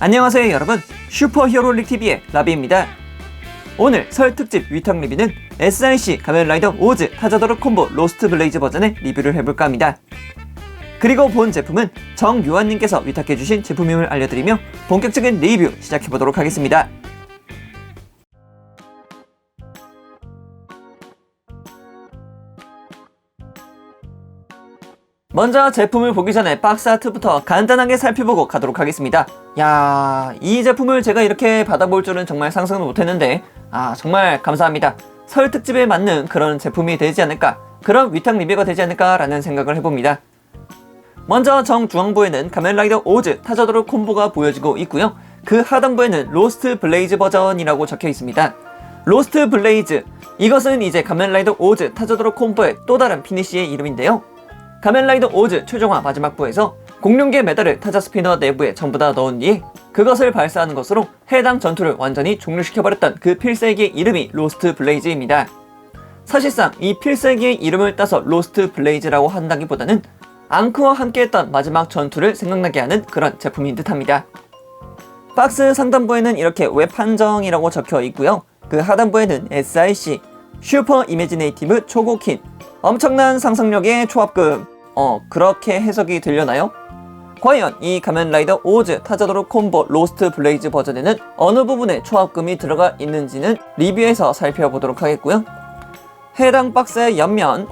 안녕하세요 여러분 슈퍼히어로릭 TV의 라비입니다. 오늘 설 특집 위탁 리뷰는 SIC 가면라이더 오즈 타자도르 콤보 로스트 블레이즈 버전의 리뷰를 해볼까 합니다. 그리고 본 제품은 정유한님께서 위탁해주신 제품임을 알려드리며 본격적인 리뷰 시작해보도록 하겠습니다. 먼저 제품을 보기 전에 박스 아트부터 간단하게 살펴보고 가도록 하겠습니다. 야, 이 제품을 제가 이렇게 받아볼 줄은 정말 상상도 못했는데, 아, 정말 감사합니다. 설 특집에 맞는 그런 제품이 되지 않을까, 그런 위탁 리뷰가 되지 않을까라는 생각을 해봅니다. 먼저 정중앙부에는 가면라이더 오즈 타자도로 콤보가 보여지고 있고요. 그 하단부에는 로스트 블레이즈 버전이라고 적혀 있습니다. 로스트 블레이즈 이것은 이제 가면라이더 오즈 타자도로 콤보의 또 다른 피니시의 이름인데요. 가면라이더 오즈 최종화 마지막 부에서 공룡계 메달을 타자 스피너 내부에 전부 다 넣은 뒤에 그것을 발사하는 것으로 해당 전투를 완전히 종료시켜버렸던 그 필살기의 이름이 로스트 블레이즈입니다. 사실상 이 필살기의 이름을 따서 로스트 블레이즈라고 한다기보다는 앙크와 함께했던 마지막 전투를 생각나게 하는 그런 제품인 듯합니다. 박스 상단부에는 이렇게 웹 한정이라고 적혀 있고요. 그 하단부에는 SIC 슈퍼 이미지네이티브 초고킨 엄청난 상상력의 초합금 어 그렇게 해석이 되려나요? 과연 이 가면라이더 오즈 타자도로 콤보 로스트 블레이즈 버전에는 어느 부분에 초합금이 들어가 있는지는 리뷰에서 살펴보도록 하겠고요. 해당 박스의 옆면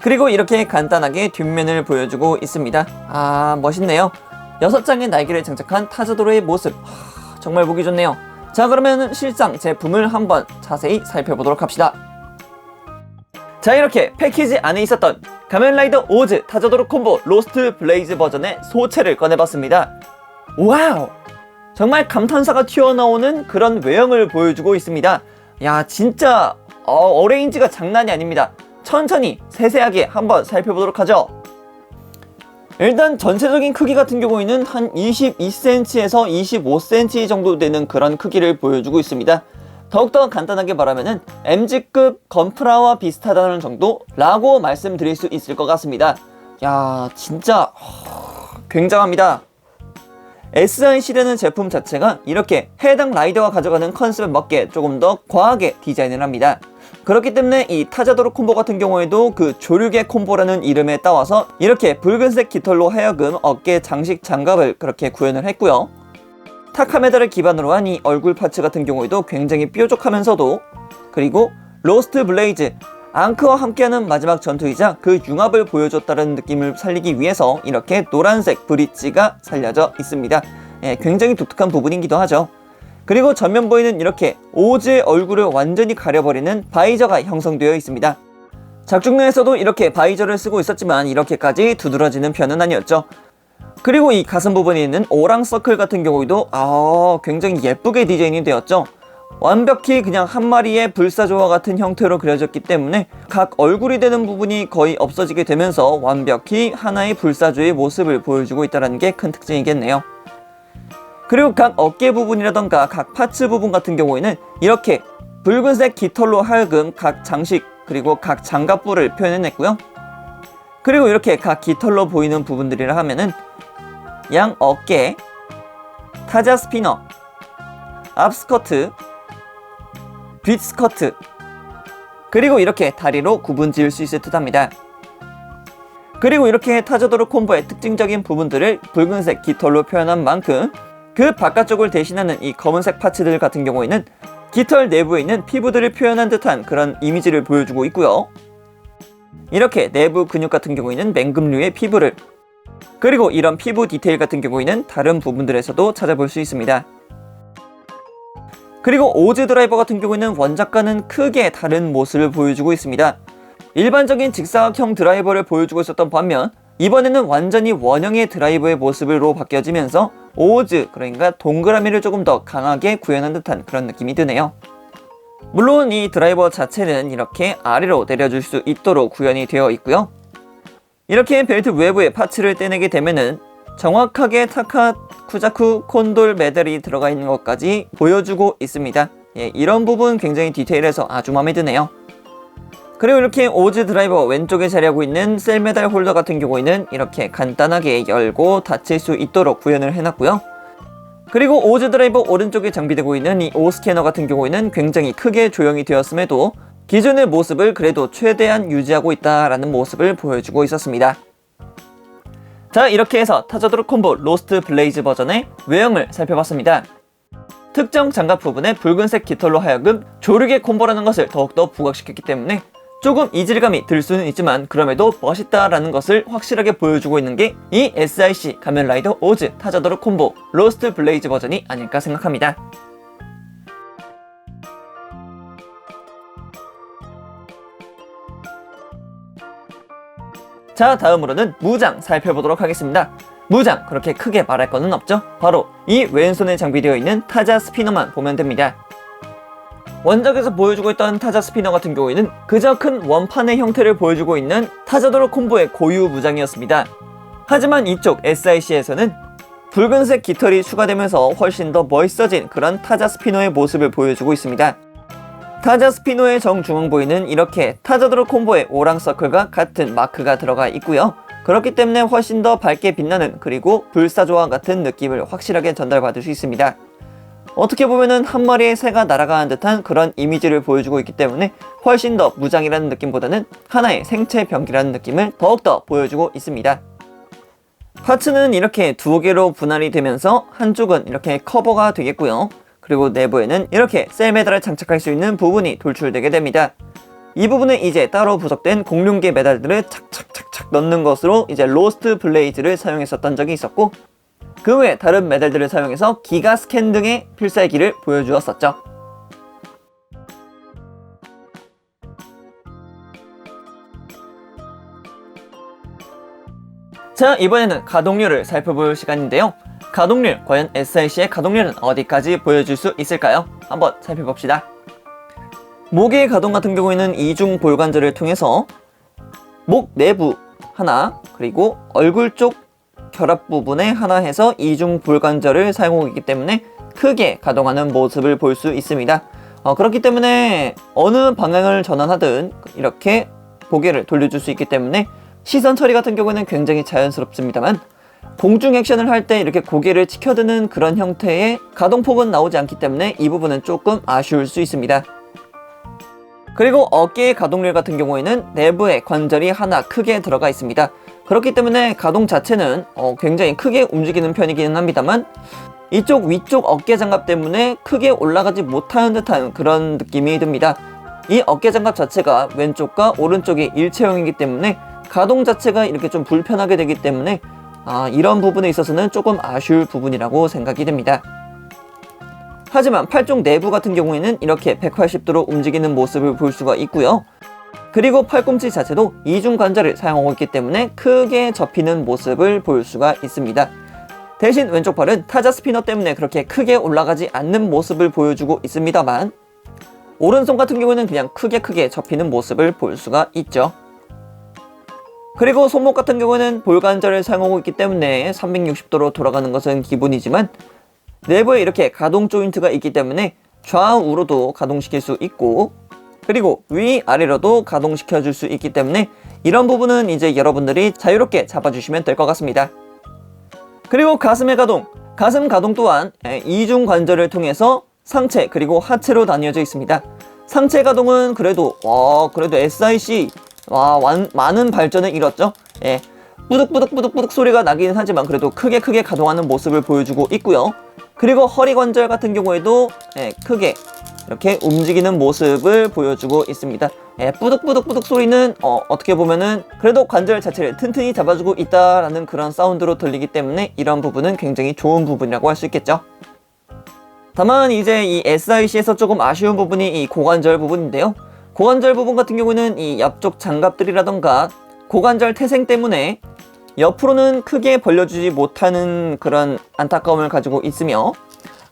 그리고 이렇게 간단하게 뒷면을 보여주고 있습니다. 아 멋있네요. 여섯 장의 날개를 장착한 타자도로의 모습 하, 정말 보기 좋네요. 자 그러면 실상 제품을 한번 자세히 살펴보도록 합시다. 자 이렇게 패키지 안에 있었던 가면라이더 오즈 타자도로 콤보 로스트 블레이즈 버전의 소체를 꺼내봤습니다. 와우! 정말 감탄사가 튀어나오는 그런 외형을 보여주고 있습니다. 야 진짜 어, 어레인지가 장난이 아닙니다. 천천히 세세하게 한번 살펴보도록 하죠. 일단 전체적인 크기 같은 경우에는 한 22cm에서 25cm 정도 되는 그런 크기를 보여주고 있습니다. 더욱더 간단하게 말하면 MG급 건프라와 비슷하다는 정도라고 말씀드릴 수 있을 것 같습니다. 야 진짜 굉장합니다. SIC라는 제품 자체가 이렇게 해당 라이더가 가져가는 컨셉에 맞게 조금 더 과하게 디자인을 합니다. 그렇기 때문에 이 타자도로 콤보 같은 경우에도 그 조류계 콤보라는 이름에 따와서 이렇게 붉은색 깃털로 하여금 어깨 장식 장갑을 그렇게 구현을 했고요. 타카메다를 기반으로 한 이 얼굴 파츠 같은 경우에도 굉장히 뾰족하면서도 그리고 로스트 블레이즈 앙크와 함께하는 마지막 전투이자 그 융합을 보여줬다는 느낌을 살리기 위해서 이렇게 노란색 브릿지가 살려져 있습니다. 예, 굉장히 독특한 부분이기도 하죠. 그리고 전면부에는 이렇게 오즈의 얼굴을 완전히 가려버리는 바이저가 형성되어 있습니다. 작중내에서도 이렇게 바이저를 쓰고 있었지만 이렇게까지 두드러지는 편은 아니었죠. 그리고 이 가슴 부분에 있는 오랑 서클 같은 경우에도 아 굉장히 예쁘게 디자인이 되었죠. 완벽히 그냥 한 마리의 불사조와 같은 형태로 그려졌기 때문에 각 얼굴이 되는 부분이 거의 없어지게 되면서 완벽히 하나의 불사조의 모습을 보여주고 있다는 게 큰 특징이겠네요. 그리고 각 어깨 부분이라던가 각 파츠 부분 같은 경우에는 이렇게 붉은색 깃털로 하여금 각 장식 그리고 각 장갑부를 표현해냈고요. 그리고 이렇게 각 깃털로 보이는 부분들이라 하면은 양 어깨, 타자 스피너, 앞 스커트, 뒷 스커트, 그리고 이렇게 다리로 구분 지을 수 있을 듯 합니다. 그리고 이렇게 타자도로 콤보의 특징적인 부분들을 붉은색 깃털로 표현한 만큼 그 바깥쪽을 대신하는 이 검은색 파츠들 같은 경우에는 깃털 내부에 있는 피부들을 표현한 듯한 그런 이미지를 보여주고 있고요. 이렇게 내부 근육 같은 경우에는 맹금류의 피부를 그리고 이런 피부 디테일 같은 경우에는 다른 부분들에서도 찾아볼 수 있습니다. 그리고 오즈 드라이버 같은 경우에는 원작과는 크게 다른 모습을 보여주고 있습니다. 일반적인 직사각형 드라이버를 보여주고 있었던 반면 이번에는 완전히 원형의 드라이버의 모습으로 바뀌어지면서 오즈 그러니까 동그라미를 조금 더 강하게 구현한 듯한 그런 느낌이 드네요. 물론 이 드라이버 자체는 이렇게 아래로 내려줄 수 있도록 구현이 되어 있고요. 이렇게 벨트 외부에 파츠를 떼내게 되면은 정확하게 타카 쿠자쿠 콘돌 메달이 들어가 있는 것까지 보여주고 있습니다. 예, 이런 부분 굉장히 디테일해서 아주 마음에 드네요. 그리고 이렇게 오즈 드라이버 왼쪽에 자리하고 있는 셀 메달 홀더 같은 경우에는 이렇게 간단하게 열고 닫힐 수 있도록 구현을 해놨고요. 그리고 오즈 드라이버 오른쪽에 장비되고 있는 이 O 스캐너 같은 경우에는 굉장히 크게 조형이 되었음에도 기존의 모습을 그래도 최대한 유지하고 있다라는 모습을 보여주고 있었습니다. 자 이렇게 해서 타자도르 콤보 로스트 블레이즈 버전의 외형을 살펴봤습니다. 특정 장갑 부분에 붉은색 깃털로 하여금 조르게 콤보라는 것을 더욱더 부각시켰기 때문에 조금 이질감이 들 수는 있지만 그럼에도 멋있다라는 것을 확실하게 보여주고 있는 게 이 SIC 가면라이더 오즈 타자도르 콤보 로스트 블레이즈 버전이 아닐까 생각합니다. 자 다음으로는 무장 살펴보도록 하겠습니다. 무장 그렇게 크게 말할 거는 없죠. 바로 이 왼손에 장비되어 있는 타자 스피너만 보면 됩니다. 원작에서 보여주고 있던 타자 스피너 같은 경우에는 그저 큰 원판의 형태를 보여주고 있는 타자도로 콤보의 고유 무장이었습니다. 하지만 이쪽 SIC에서는 붉은색 깃털이 추가되면서 훨씬 더 멋있어진 그런 타자 스피너의 모습을 보여주고 있습니다. 타자 스피노의 정중앙부에는 이렇게 타자도로 콤보의 오랑 서클과 같은 마크가 들어가 있고요. 그렇기 때문에 훨씬 더 밝게 빛나는 그리고 불사조와 같은 느낌을 확실하게 전달받을 수 있습니다. 어떻게 보면은 한 마리의 새가 날아가는 듯한 그런 이미지를 보여주고 있기 때문에 훨씬 더 무장이라는 느낌보다는 하나의 생체 병기라는 느낌을 더욱더 보여주고 있습니다. 파츠는 이렇게 두 개로 분할이 되면서 한쪽은 이렇게 커버가 되겠고요. 그리고 내부에는 이렇게 셀 메달을 장착할 수 있는 부분이 돌출되게 됩니다. 이 부분에 이제 따로 부속된 공룡계 메달들을 착착착착 넣는 것으로 이제 로스트 블레이즈를 사용했었던 적이 있었고 그외 다른 메달들을 사용해서 기가 스캔 등의 필살기를 보여주었었죠. 자 이번에는 가동률을 살펴볼 시간인데요. 가동률, 과연 SIC의 가동률은 어디까지 보여줄 수 있을까요? 한번 살펴봅시다. 목의 가동 같은 경우에는 이중 볼관절을 통해서 목 내부 하나, 그리고 얼굴 쪽 결합 부분에 하나 해서 이중 볼관절을 사용하고 있기 때문에 크게 가동하는 모습을 볼 수 있습니다. 어, 그렇기 때문에 어느 방향을 전환하든 이렇게 고개를 돌려줄 수 있기 때문에 시선 처리 같은 경우는 굉장히 자연스럽습니다만 공중 액션을 할 때 이렇게 고개를 치켜드는 그런 형태의 가동폭은 나오지 않기 때문에 이 부분은 조금 아쉬울 수 있습니다. 그리고 어깨의 가동률 같은 경우에는 내부에 관절이 하나 크게 들어가 있습니다. 그렇기 때문에 가동 자체는 어, 굉장히 크게 움직이는 편이기는 합니다만 이쪽 위쪽 어깨 장갑 때문에 크게 올라가지 못하는 듯한 그런 느낌이 듭니다. 이 어깨 장갑 자체가 왼쪽과 오른쪽이 일체형이기 때문에 가동 자체가 이렇게 좀 불편하게 되기 때문에 아, 이런 부분에 있어서는 조금 아쉬울 부분이라고 생각이 됩니다. 하지만 팔쪽 내부 같은 경우에는 이렇게 180도로 움직이는 모습을 볼 수가 있고요. 그리고 팔꿈치 자체도 이중 관절을 사용하고 있기 때문에 크게 접히는 모습을 볼 수가 있습니다. 대신 왼쪽 팔은 타자 스피너 때문에 그렇게 크게 올라가지 않는 모습을 보여주고 있습니다만 오른손 같은 경우는 그냥 크게 크게 접히는 모습을 볼 수가 있죠. 그리고 손목 같은 경우는 볼관절을 사용하고 있기 때문에 360도로 돌아가는 것은 기본이지만 내부에 이렇게 가동 조인트가 있기 때문에 좌우로도 가동시킬 수 있고 그리고 위아래로도 가동시켜 줄 수 있기 때문에 이런 부분은 이제 여러분들이 자유롭게 잡아주시면 될 것 같습니다. 그리고 가슴의 가동, 가슴 가동 또한 이중 관절을 통해서 상체 그리고 하체로 나뉘어져 있습니다. 상체 가동은 그래도 와 그래도 SIC 와 완, 많은 발전을 이뤘죠. 예, 뿌득뿌득뿌득뿌득 소리가 나긴 하지만 그래도 크게 크게 가동하는 모습을 보여주고 있고요. 그리고 허리 관절 같은 경우에도 예, 크게 이렇게 움직이는 모습을 보여주고 있습니다. 예, 뿌득뿌득뿌득 소리는 어, 어떻게 보면은 그래도 관절 자체를 튼튼히 잡아주고 있다라는 그런 사운드로 들리기 때문에 이런 부분은 굉장히 좋은 부분이라고 할 수 있겠죠. 다만 이제 이 SIC에서 조금 아쉬운 부분이 이 고관절 부분인데요. 고관절 부분 같은 경우는 이 옆쪽 장갑들이라던가 고관절 태생 때문에 옆으로는 크게 벌려주지 못하는 그런 안타까움을 가지고 있으며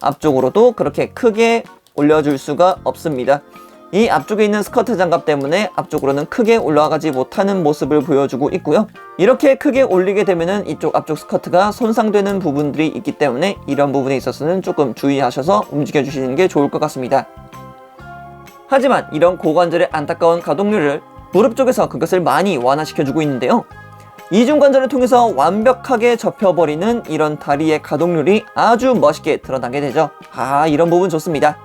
앞쪽으로도 그렇게 크게 올려줄 수가 없습니다. 이 앞쪽에 있는 스커트 장갑 때문에 앞쪽으로는 크게 올라가지 못하는 모습을 보여주고 있고요. 이렇게 크게 올리게 되면은 이쪽 앞쪽 스커트가 손상되는 부분들이 있기 때문에 이런 부분에 있어서는 조금 주의하셔서 움직여 주시는 게 좋을 것 같습니다. 하지만 이런 고관절의 안타까운 가동률을 무릎 쪽에서 그것을 많이 완화시켜 주고 있는데요. 이중 관절을 통해서 완벽하게 접혀버리는 이런 다리의 가동률이 아주 멋있게 드러나게 되죠. 아, 이런 부분 좋습니다.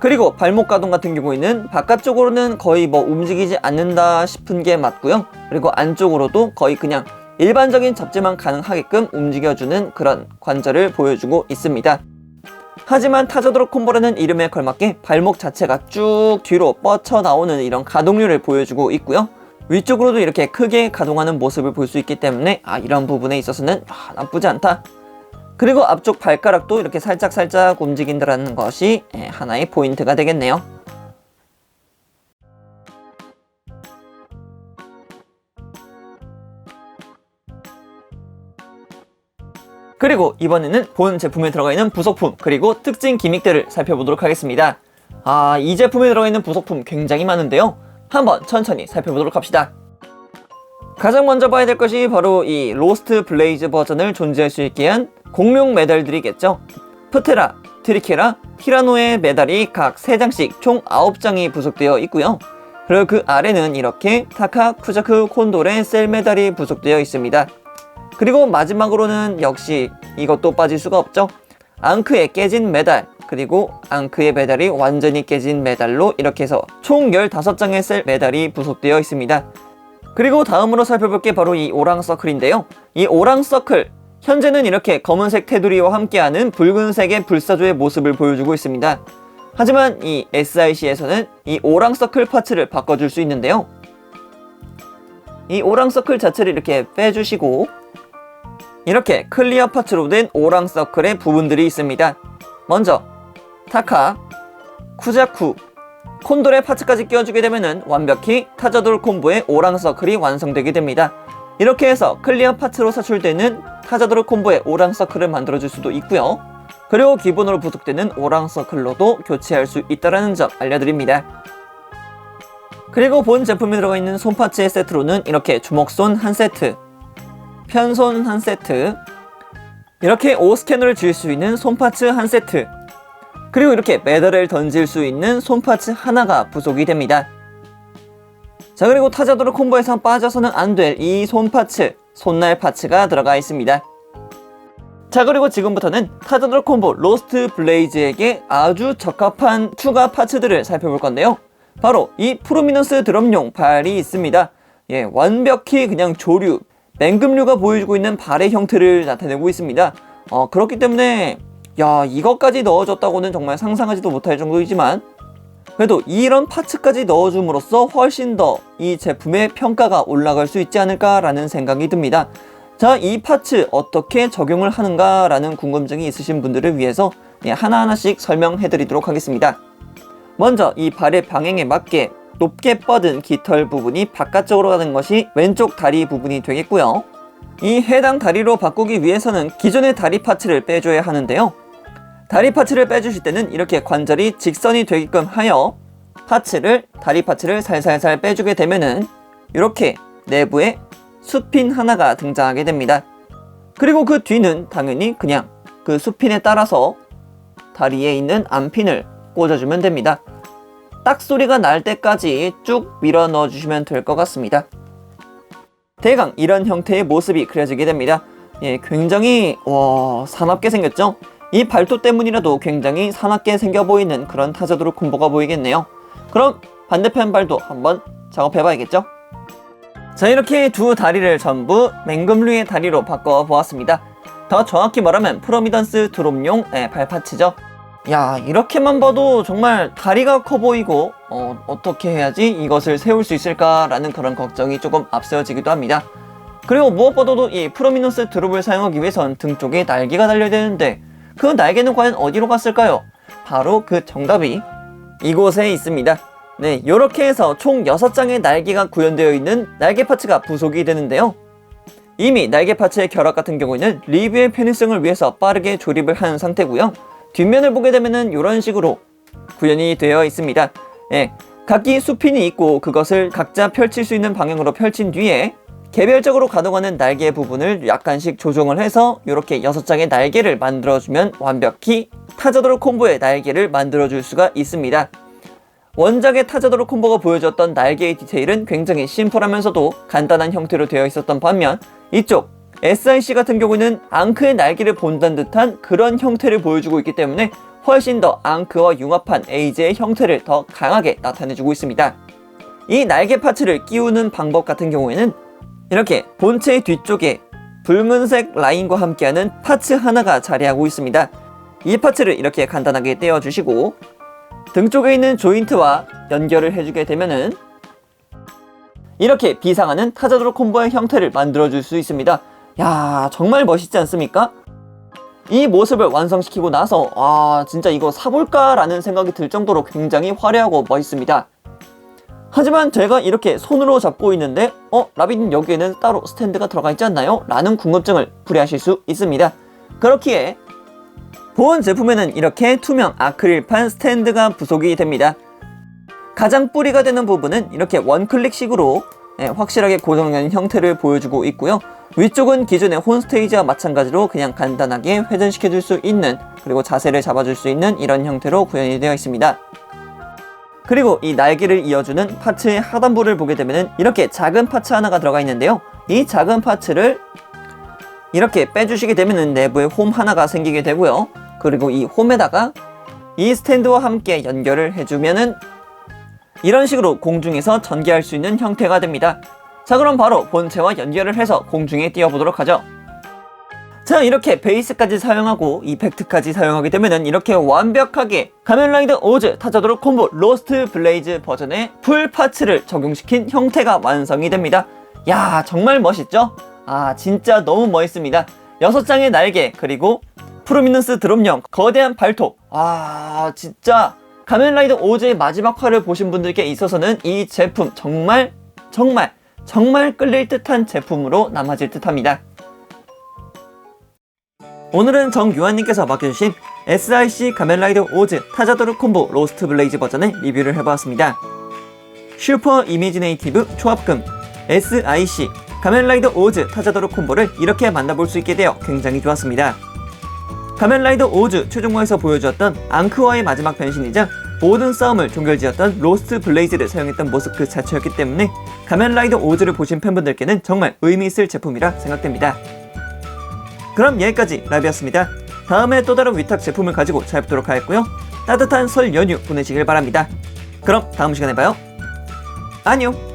그리고 발목 가동 같은 경우에는 바깥쪽으로는 거의 뭐 움직이지 않는다 싶은 게 맞고요. 그리고 안쪽으로도 거의 그냥 일반적인 접지만 가능하게끔 움직여주는 그런 관절을 보여주고 있습니다. 하지만 타저드로 콤보라는 이름에 걸맞게 발목 자체가 쭉 뒤로 뻗쳐 나오는 이런 가동률을 보여주고 있고요. 위쪽으로도 이렇게 크게 가동하는 모습을 볼 수 있기 때문에 아 이런 부분에 있어서는 아, 나쁘지 않다. 그리고 앞쪽 발가락도 이렇게 살짝살짝 움직인다는 것이 예, 하나의 포인트가 되겠네요. 그리고 이번에는 본 제품에 들어가 있는 부속품 그리고 특징 기믹들을 살펴보도록 하겠습니다. 아, 이 제품에 들어가 있는 부속품 굉장히 많은데요. 한번 천천히 살펴보도록 합시다. 가장 먼저 봐야 될 것이 바로 이 로스트 블레이즈 버전을 존재할 수 있게 한 공룡 메달들이겠죠. 프테라, 트리케라, 티라노의 메달이 각 3장씩 총 9장이 부속되어 있고요. 그리고 그 아래는 이렇게 타카, 쿠자크, 콘돌의 셀 메달이 부속되어 있습니다. 그리고 마지막으로는 역시 이것도 빠질 수가 없죠. 앙크의 깨진 메달, 그리고 앙크의 메달이 완전히 깨진 메달로 이렇게 해서 총 15장의 셀 메달이 부속되어 있습니다. 그리고 다음으로 살펴볼 게 바로 이 오랑 서클인데요. 이 오랑 서클, 현재는 이렇게 검은색 테두리와 함께하는 붉은색의 불사조의 모습을 보여주고 있습니다. 하지만 이 SIC에서는 이 오랑 서클 파츠를 바꿔줄 수 있는데요. 이 오랑 서클 자체를 이렇게 빼주시고 이렇게 클리어 파츠로 된 오랑 서클의 부분들이 있습니다. 먼저 타카, 쿠자쿠, 콘돌의 파츠까지 끼워주게 되면 완벽히 타자돌 콤보의 오랑 서클이 완성되게 됩니다. 이렇게 해서 클리어 파츠로 사출되는 타자돌 콤보의 오랑 서클을 만들어줄 수도 있고요. 그리고 기본으로 부속되는 오랑 서클로도 교체할 수 있다는 점 알려드립니다. 그리고 본 제품에 들어가 있는 손파츠의 세트로는 이렇게 주먹손 한 세트, 편손 한 세트, 이렇게 5스캐너를 지을 수 있는 손파츠 한 세트, 그리고 이렇게 메달을 던질 수 있는 손파츠 하나가 부속이 됩니다. 자 그리고 타자도로 콤보에서 빠져서는 안 될 이 손파츠, 손날 파츠가 들어가 있습니다. 자 그리고 지금부터는 타자도로 콤보 로스트 블레이즈에게 아주 적합한 추가 파츠들을 살펴볼 건데요. 바로 이 프로미넌스 드럼용 발이 있습니다. 예, 완벽히 그냥 조류, 맹금류가 보여주고 있는 발의 형태를 나타내고 있습니다. 어, 그렇기 때문에 야 이것까지 넣어줬다고는 정말 상상하지도 못할 정도이지만 그래도 이런 파츠까지 넣어줌으로써 훨씬 더 이 제품의 평가가 올라갈 수 있지 않을까라는 생각이 듭니다. 자, 이 파츠 어떻게 적용을 하는가라는 궁금증이 있으신 분들을 위해서 예, 하나하나씩 설명해 드리도록 하겠습니다. 먼저 이 발의 방향에 맞게 높게 뻗은 깃털 부분이 바깥쪽으로 가는 것이 왼쪽 다리 부분이 되겠고요. 이 해당 다리로 바꾸기 위해서는 기존의 다리 파츠를 빼줘야 하는데요. 다리 파츠를 빼주실 때는 이렇게 관절이 직선이 되게끔 하여 파츠를 다리 파츠를 살살살 빼주게 되면은 이렇게 내부에 수핀 하나가 등장하게 됩니다. 그리고 그 뒤는 당연히 그냥 그 수핀에 따라서 다리에 있는 안핀을 꽂아주면 됩니다. 딱 소리가 날 때까지 쭉 밀어 넣어 주시면 될 것 같습니다. 대강 이런 형태의 모습이 그려지게 됩니다. 예, 굉장히 와 사납게 생겼죠? 이 발톱 때문이라도 굉장히 사납게 생겨 보이는 그런 타자도로 콤보가 보이겠네요. 그럼 반대편 발도 한번 작업해 봐야겠죠? 자 이렇게 두 다리를 전부 맹금류의 다리로 바꿔 보았습니다. 더 정확히 말하면 프로미던스 드롭용 네, 발파츠죠. 야 이렇게만 봐도 정말 다리가 커 보이고 어, 어떻게 해야지 이것을 세울 수 있을까라는 그런 걱정이 조금 앞세워지기도 합니다. 그리고 무엇보다도 이 프로미넌스 드롭을 사용하기 위해선 등 쪽에 날개가 달려야 되는데 그 날개는 과연 어디로 갔을까요? 바로 그 정답이 이곳에 있습니다. 네, 이렇게 해서 총 6장의 날개가 구현되어 있는 날개 파츠가 부속이 되는데요. 이미 날개 파츠의 결합 같은 경우에는 리뷰의 편의성을 위해서 빠르게 조립을 한 상태고요. 뒷면을 보게 되면은 이런 식으로 구현이 되어 있습니다. 예, 각기 수핀이 있고 그것을 각자 펼칠 수 있는 방향으로 펼친 뒤에 개별적으로 가동하는 날개 부분을 약간씩 조정을 해서 이렇게 6장의 날개를 만들어주면 완벽히 타자도로 콤보의 날개를 만들어줄 수가 있습니다. 원작의 타자도로 콤보가 보여줬던 날개의 디테일은 굉장히 심플하면서도 간단한 형태로 되어 있었던 반면 이쪽 SIC 같은 경우는 앙크의 날개를 본다는 듯한 그런 형태를 보여주고 있기 때문에 훨씬 더 앙크와 융합한 에이즈의 형태를 더 강하게 나타내주고 있습니다. 이 날개 파츠를 끼우는 방법 같은 경우에는 이렇게 본체의 뒤쪽에 붉은색 라인과 함께하는 파츠 하나가 자리하고 있습니다. 이 파츠를 이렇게 간단하게 떼어주시고 등 쪽에 있는 조인트와 연결을 해주게 되면은 이렇게 비상하는 타자도로 콤보의 형태를 만들어줄 수 있습니다. 야 정말 멋있지 않습니까? 이 모습을 완성시키고 나서 아 진짜 이거 사볼까라는 생각이 들 정도로 굉장히 화려하고 멋있습니다. 하지만 제가 이렇게 손으로 잡고 있는데 어? 라빈 여기에는 따로 스탠드가 들어가 있지 않나요? 라는 궁금증을 불리하실 수 있습니다. 그렇기에 본 제품에는 이렇게 투명 아크릴판 스탠드가 부속이 됩니다. 가장 뿌리가 되는 부분은 이렇게 원클릭식으로 예, 확실하게 고정된 형태를 보여주고 있고요. 위쪽은 기존의 홈스테이지와 마찬가지로 그냥 간단하게 회전시켜 줄 수 있는 그리고 자세를 잡아줄 수 있는 이런 형태로 구현이 되어 있습니다. 그리고 이 날개를 이어주는 파츠의 하단부를 보게 되면 이렇게 작은 파츠 하나가 들어가 있는데요. 이 작은 파츠를 이렇게 빼주시게 되면 내부에 홈 하나가 생기게 되고요. 그리고 이 홈에다가 이 스탠드와 함께 연결을 해주면은 이런 식으로 공중에서 전개할 수 있는 형태가 됩니다. 자 그럼 바로 본체와 연결을 해서 공중에 띄워보도록 하죠. 자 이렇게 베이스까지 사용하고 이펙트까지 사용하게 되면은 이렇게 완벽하게 가면라이더 오즈 타자도로 콤보 로스트 블레이즈 버전의 풀 파츠를 적용시킨 형태가 완성이 됩니다. 야 정말 멋있죠? 아 진짜 너무 멋있습니다. 6장의 날개 그리고 프로미넌스 드롭령 거대한 발톱 아 진짜 가면라이더 오즈의 마지막 화를 보신 분들께 있어서는 이 제품 정말 정말 정말 끌릴 듯한 제품으로 남아질 듯합니다. 오늘은 정유한님께서 맡겨주신 SIC 가면라이더 오즈 타자도르 콤보 로스트 블레이즈 버전의 리뷰를 해보았습니다. 슈퍼 이미지네이티브 초합금 SIC 가면라이더 오즈 타자도르 콤보를 이렇게 만나볼 수 있게 되어 굉장히 좋았습니다. 가면라이더 오즈 최종화에서 보여주었던 앙크와의 마지막 변신이자 모든 싸움을 종결지었던 로스트 블레이즈를 사용했던 모습 그 자체였기 때문에 가면라이더 오즈를 보신 팬분들께는 정말 의미 있을 제품이라 생각됩니다. 그럼 여기까지 라이브였습니다. 다음에 또 다른 위탁 제품을 가지고 찾아뵙도록 하겠고요. 따뜻한 설 연휴 보내시길 바랍니다. 그럼 다음 시간에 봐요. 안녕!